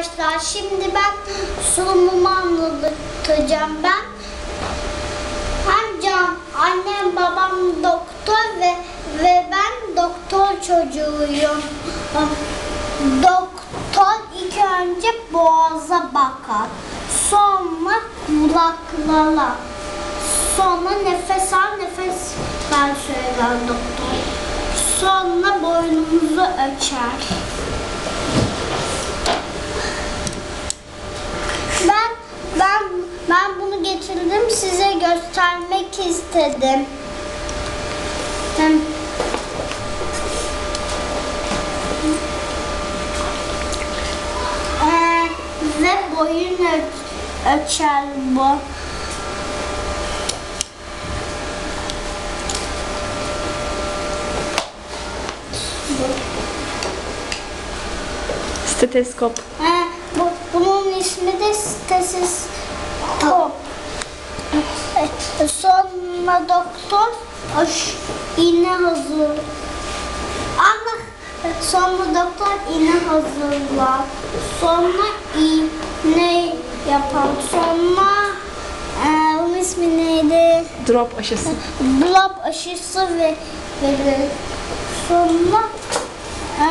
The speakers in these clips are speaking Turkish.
arkadaşlar. Şimdi ben sunumumu anlatacağım ben. Hem can, annem babam doktor ve ve ben doktor çocuğuyum. Doktor ilk önce boğaza bakar. Sonra kulaklara. Sonra nefes al nefes ver söyler doktor. Sonra boynumuzu açar. Ben ben ben bunu getirdim size göstermek istedim. Ee, ve boyun öl- ölçer bu. Steteskop. Ee, bu, bunun ismi de stetoskop. Sonra doktor aş, iğne hazır. Ama sonra doktor iğne hazırlar. Sonra iğne yapar. Sonra e, onun ismi neydi? Drop aşısı. Blab aşısı ve verir. Sonra e,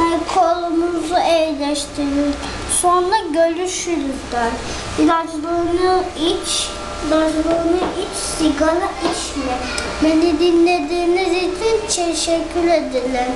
e, kolumuzu iyileştirir. Sonra görüşürüz der. İlaçlarını iç, ilaçlarını iç, sigara içme. Beni dinlediğiniz için teşekkür ederim.